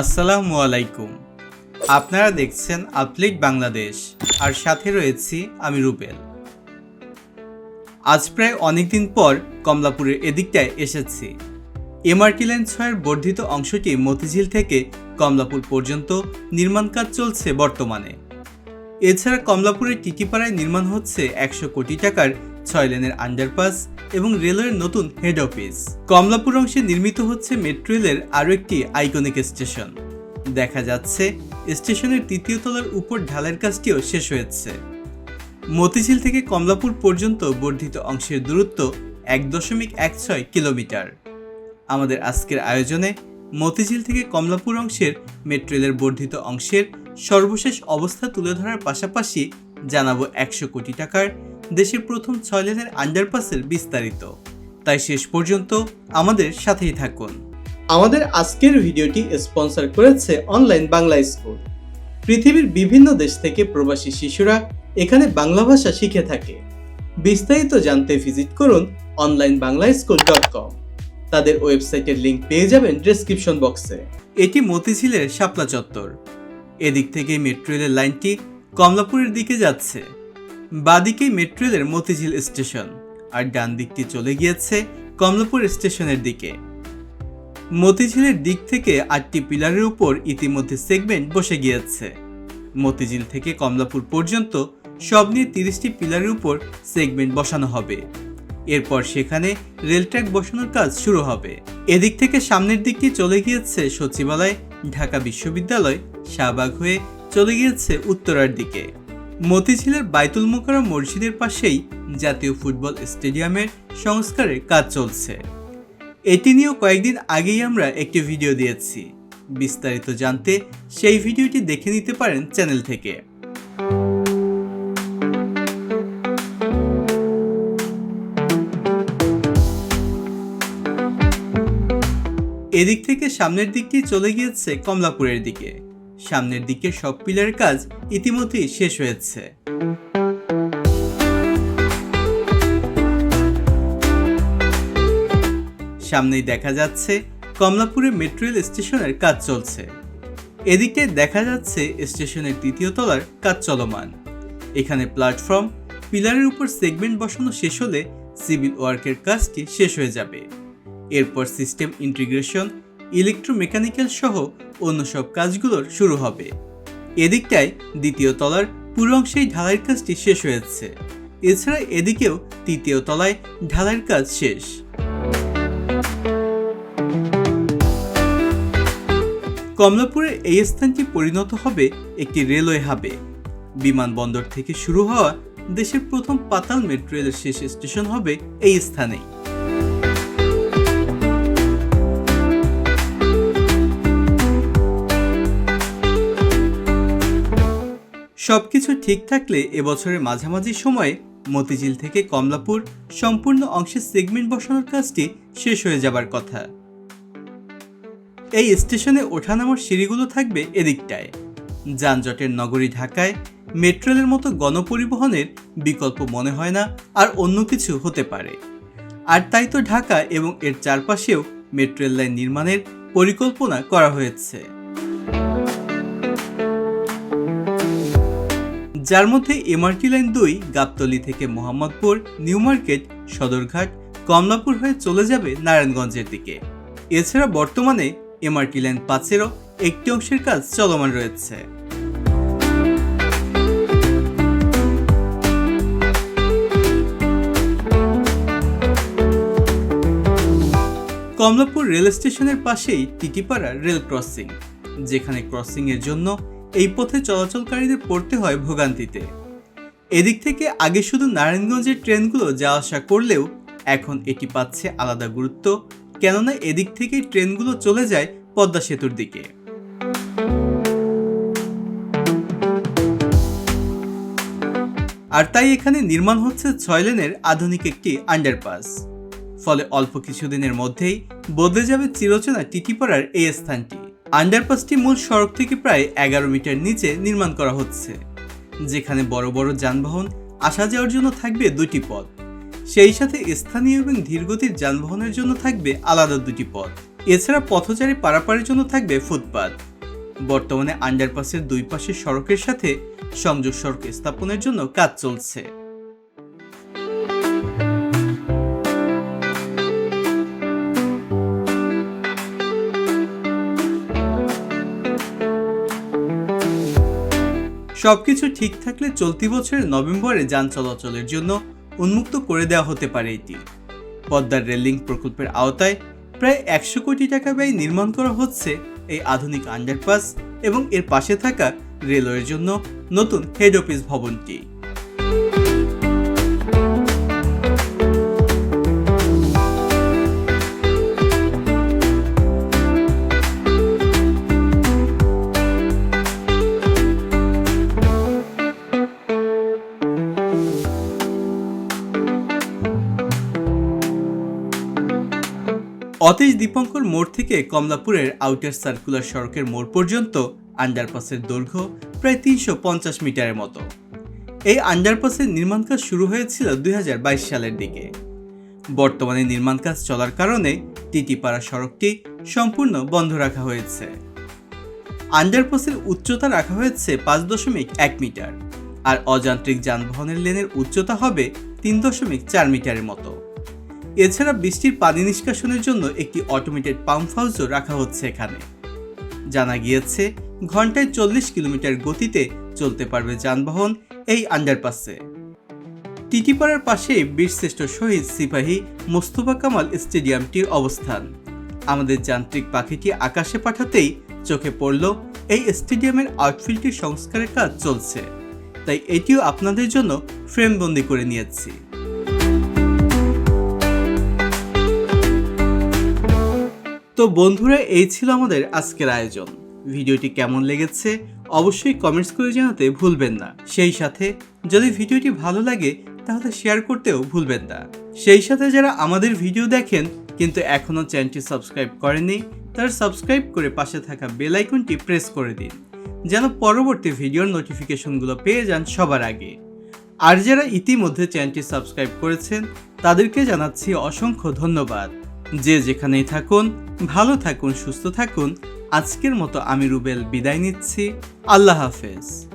আসসালামু আলাইকুম। আপনারা দেখছেন আপলিক বাংলাদেশ, আর সাথে রয়েছি আমি রুবেল। আজ প্রায় অনেকদিন পর কমলাপুরের এদিকটায় এসেছি। এমআরটি লাইন ছয়ের বর্ধিত অংশটি মতিঝিল থেকে কমলাপুর পর্যন্ত নির্মাণ কাজ চলছে বর্তমানে। এছাড়া কমলাপুরের টিকিপাড়ায় নির্মাণ হচ্ছে একশো কোটি টাকার ছয় লেনের আন্ডারপাস এবং রেলওয়ের নতুন হেড অফিস কমলাপুর অংশে নির্মিত হচ্ছে মেট্রো রেলের আরও একটি আইকনিক স্টেশন দেখা যাচ্ছে, স্টেশনের তৃতীয় তলার উপর ঢালাইয়ের কাজটিও শেষ হয়েছে। মতিঝিল থেকে কমলাপুর পর্যন্ত বর্ধিত অংশের দূরত্ব এক দশমিক এক ছয় কিলোমিটার। আমাদের আজকের আয়োজনে মতিঝিল থেকে কমলাপুর অংশের মেট্রো রেলের বর্ধিত অংশের সর্বশেষ অবস্থা তুলে ধরার পাশাপাশি জানাব একশো কোটি টাকার দেশের প্রথম ছয় লেনের আন্ডারপাসের বিস্তারিত। তাই শেষ পর্যন্ত আমাদের সাথেই থাকুন। আমাদের আজকের ভিডিওটি স্পন্সর করেছে অনলাইন বাংলা স্কুল পৃথিবীর বিভিন্ন দেশ থেকে প্রবাসী শিশুরা এখানে বাংলা ভাষা শিখে থাকে। বিস্তারিত জানতে ভিজিট করুন online Bangla school dot com তাদের ওয়েবসাইটের লিঙ্ক পেয়ে যাবেন ডেসক্রিপশন বক্সে এটি মতিঝিলের শাপলা চত্বর। এদিক থেকে মেট্রো রেলের লাইনটি কমলাপুরের দিকে যাচ্ছে। বাদিকে মেট্রো রেলের মতিঝিল স্টেশন, আর ডান দিকটি চলে গিয়েছে কমলাপুর স্টেশনের দিকে। মতিঝিলের দিক থেকে আটটি পিলারের উপর ইতিমধ্যে সেগমেন্ট বসে গিয়েছে। মতিঝিল থেকে কমলাপুর পর্যন্ত সব নিয়ে তিরিশটি পিলারের উপর সেগমেন্ট বসানো হবে। এরপর সেখানে রেল ট্র্যাক বসানোর কাজ শুরু হবে। এদিক থেকে সামনের দিকটি চলে গিয়েছে সচিবালয়, ঢাকা বিশ্ববিদ্যালয়, শাহবাগ হয়ে চলে গিয়েছে উত্তরার দিকে। মতিঝিলের বাইতুল মোকাররম মসজিদের পাশেই জাতীয় ফুটবল স্টেডিয়ামের সংস্কারের কাজ চলছে। এটি নিয়েও কয়েকদিন আগেই আমরা একটি ভিডিও দিয়েছি। বিস্তারিত জানতে সেই ভিডিওটি দেখে নিতে পারেন চ্যানেল থেকে। এদিক থেকে সামনের দিকটি চলে গিয়েছে কমলাপুরের দিকে। সামনের দিকে সব পিলারের কাজ ইতিমধ্যেই শেষ হয়েছে। সামনেই দেখা যাচ্ছে কমলাপুরে মেট্রো রেল স্টেশনের কাজ চলছে। এদিকে দেখা যাচ্ছে স্টেশনের তৃতীয় তলার কাজ চলমান। এখানে প্ল্যাটফর্ম, পিলারের উপর সেগমেন্ট বসানো শেষ হলে সিভিল ওয়ার্কের কাজটি শেষ হয়ে যাবে। এরপর সিস্টেম ইন্টিগ্রেশন ইলেকট্রোমেকানিক্যাল সহ অন্য সব কাজগুলোর শুরু হবে। এদিকটায় দ্বিতীয় তলার পুরো অংশেই ঢালাইয়ের কাজটি শেষ হয়েছে। এছাড়া এদিকেও তৃতীয় তলায় ঢালাইয়ের কাজ শেষ। কমলাপুরের এই স্থানটি পরিণত হবে একটি রেলওয়ে হাবে। বিমানবন্দর থেকে শুরু হওয়া দেশের প্রথম পাতাল মেট্রো রেলের শেষ স্টেশন হবে এই স্থানেই। সবকিছু ঠিক থাকলে এবছরের মাঝামাঝি সময়ে মতিঝিল থেকে কমলাপুর সম্পূর্ণ অংশে সেগমেন্ট বসানোর কাজটি শেষ হয়ে যাবার কথা। এই স্টেশনে ওঠানামার সিঁড়িগুলো থাকবে এদিকটায়। যানজটের নগরী ঢাকায় মেট্রো রেলের মতো গণপরিবহনের বিকল্প মনে হয় না আর অন্য কিছু হতে পারে। আর তাই তো ঢাকা এবং এর চারপাশেও মেট্রো রেল লাইন নির্মাণের পরিকল্পনা করা হয়েছে। যার মধ্যে এমআরটি লাইন দুই, গাবতলি থেকে মোহাম্মদপুর, নিউ মার্কেট, সদরঘাট, কমলাপুর হয়ে চলে যাবে নারায়ণগঞ্জের দিকে। এছাড়া বর্তমানে এমআরটি লাইন পাঁচেরও একটি অংশের কাজ চলমান রয়েছে। কমলাপুর রেল স্টেশনের পাশেই টিটিপাড়া রেল ক্রসিং, যেখানে ক্রসিং এর জন্য এই পথে চলাচলকারীদের পড়তে হয় ভোগান্তিতে। এদিক থেকে আগে শুধু নারায়ণগঞ্জের ট্রেনগুলো যাওয়া আসা করলেও এখন এটি পাচ্ছে আলাদা গুরুত্ব, কেননা এদিক থেকেই ট্রেনগুলো চলে যায় পদ্মা সেতুর দিকে। আর তাই এখানে নির্মাণ হচ্ছে ছয় লেনের আধুনিক একটি আন্ডারপাস ফলে অল্প কিছুদিনের মধ্যেই বদলে যাবে চিরচেনা টিটিপাড়ার এই স্থানটি। আন্ডারপাসটি মূল সড়ক থেকে প্রায় এগারো মিটার নিচে নির্মাণ করা হচ্ছে, যেখানে বড় বড় যানবাহন আসা যাওয়ার জন্য থাকবে দুটি পথ। সেই সাথে স্থানীয় এবং ধীরগতির যানবাহনের জন্য থাকবে আলাদা দুটি পথ। এছাড়া পথচারী পারাপারের জন্য থাকবে ফুটপাত। বর্তমানে আন্ডারপাসের দুই পাশের সড়কের সাথে সংযোগ সড়ক স্থাপনের জন্য কাজ চলছে। সবকিছু ঠিক থাকলে চলতি বছরের নভেম্বরে যান চলাচলের জন্য উন্মুক্ত করে দেওয়া হতে পারে এটি। পদ্মার রেলিং প্রকল্পের আওতায় প্রায় একশো কোটি টাকা ব্যয় নির্মাণ করা হচ্ছে এই আধুনিক আন্ডারপাস এবং এর পাশে থাকা রেলওয়ের জন্য নতুন হেড অফিস ভবনটি। অতীশ দীপঙ্কর মোড় থেকে কমলাপুরের আউটার সার্কুলার সড়কের মোড় পর্যন্ত আন্ডারপাসের দৈর্ঘ্য প্রায় তিনশো পঞ্চাশ মিটারের মতো। এই আন্ডারপাসের নির্মাণ কাজ শুরু হয়েছিল দুই হাজার বাইশ সালের দিকে। বর্তমানে নির্মাণ কাজ চলার কারণে টিটিপাড়া সড়কটি সম্পূর্ণ বন্ধ রাখা হয়েছে। আন্ডারপাসের উচ্চতা রাখা হয়েছে পাঁচ দশমিক এক মিটার, আর অযান্ত্রিক যানবাহনের লেনের উচ্চতা হবে তিন দশমিক চার মিটারের মতো। এছাড়া বৃষ্টির পানি নিষ্কাশনের জন্য একটি অটোমেটেড পাম্প হাউসও রাখা হচ্ছে এখানে। জানা গিয়েছে, ঘন্টায় চল্লিশ কিলোমিটার গতিতে চলতে পারবে যানবাহন এই আন্ডারপাসে টিটিপাড়ার পাশে বীরশ্রেষ্ঠ শহীদ সিপাহী মোস্তফা কামাল স্টেডিয়ামটির অবস্থান। আমাদের যান্ত্রিক পাখিটি আকাশে পাঠাতেই চোখে পড়ল, এই স্টেডিয়ামের আউটফিল্ডটির সংস্কারের কাজ চলছে। তাই এটিও আপনাদের জন্য ফ্রেমবন্দি করে নিয়েছি। তো বন্ধুরা, এই ছিল আমাদের আজকের আয়োজন। ভিডিওটি কেমন লেগেছে অবশ্যই কমেন্টস করে জানাতে ভুলবেন না। সেই সাথে যদি ভিডিওটি ভালো লাগে, তাহলে শেয়ার করতেও ভুলবেন না। সেই সাথে যারা আমাদের ভিডিও দেখেন, কিন্তু এখনও চ্যানেলটি সাবস্ক্রাইব করেনি তারা সাবস্ক্রাইব করে পাশে থাকা বেল আইকনটি প্রেস করে দিন, যেন পরবর্তী ভিডিওর নোটিফিকেশনগুলো পেয়ে যান সবার আগে। আর যারা ইতিমধ্যে চ্যানেলটি সাবস্ক্রাইব করেছেন, তাদেরকে জানাচ্ছি অসংখ্য ধন্যবাদ। যে যেখানেই থাকুন, ভালো থাকুন, সুস্থ থাকুন, আজকের মতো আমি রুবেল বিদায় নিচ্ছি। আল্লাহ হাফেজ।